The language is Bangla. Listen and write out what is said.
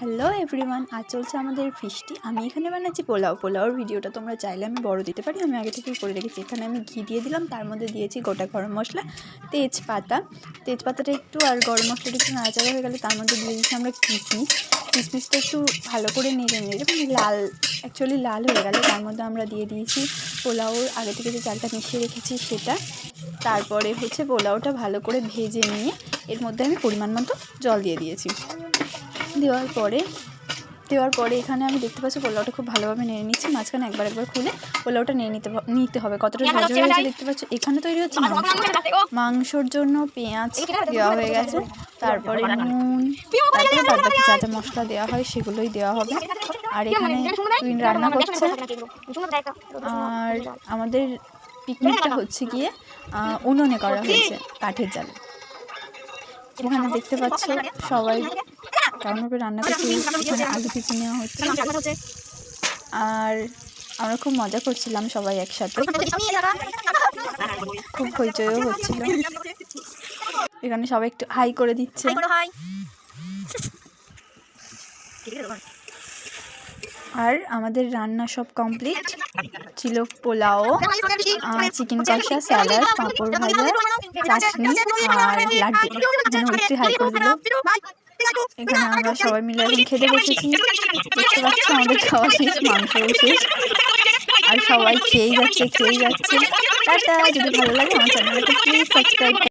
হ্যালো এভরিওয়ান, আজ চলছে আমাদের ফিশটি। আমি এখানে বানাচ্ছি পোলাও। পোলাওর ভিডিওটা তোমরা চাইলে আমি বড় দিতে পারি। আমি আগে থেকেই করে রেখেছি। এখানে আমি ঘি দিয়ে দিলাম। তার মধ্যে দিয়েছি গোটা গরম মশলা, তেজপাতা। তেজপাতাটা একটু আর গরম মশলাটা একটু নাড়াচাড়া হয়ে গেলে তার মধ্যে দিয়ে দিচ্ছি আমরা কিশমিশ কিশমিশটা একটু ভালো করে নেড়ে নেড়ে মানে লাল অ্যাকচুয়ালি লাল হয়ে গেলে তার মধ্যে আমরা দিয়ে দিয়েছি পোলাওর আগে থেকে যে চালটা মিশিয়ে রেখেছি সেটা। তারপরে হচ্ছে পোলাওটা ভালো করে ভেজে নিয়ে এর মধ্যে আমি পরিমাণ মতো জল দিয়ে দিয়েছি। দেওয়ার পরে দেওয়ার পরে এখানে আমি দেখতে পাচ্ছি পোলাওটা খুব ভালোভাবে নেড়ে নিচ্ছি মাঝখানে একবার একবার খুলে পোলাওটা নিয়ে নিতে নিতে হবে কতটা ঝরঝরে হয়েছে দেখতে পাচ্ছ এখানে তৈরি হচ্ছে মাংস মাংসর জন্য পেঁয়াজ দেওয়া হয়ে গেছে তারপরে নুন তারপরে বাদ বাকি যা যা মশলা দেওয়া হয় সেগুলোই দেওয়া হবে আর এখানে রান্না করছে আর আমাদের পিকনিকটা হচ্ছে গিয়ে উনুনে করা হয়েছে কাঠের জালে এখানে দেখতে পাচ্ছ সবাই কেমনভাবে রান্না করছে এখানে আলু ভেজে নেওয়া হচ্ছে আর আমরা খুব মজা করছিলাম সবাই একসাথে খুব হইচইও হচ্ছিল এখানে সবাই একটু হাই করে দিচ্ছে আর আমাদের রান্না সব কমপ্লিট ছিল পোলাও চিকেন কষা স্যালাড পাঁপড় ভাজা চাটনি আর লাড্ডু এখানে একটু হাই করে দিল এখানে আমরা সবাই মিলে এখন খেতে বসেছি। দেখতে পাচ্ছি আমাদের খাওয়া শেষ মাংস শেষ। আর সবাই খেয়ে যাচ্ছে খেয়ে যাচ্ছে। টাটা যদি ভালো লাগে আমার চ্যানেলটাকে প্লিজ সাবস্ক্রাইব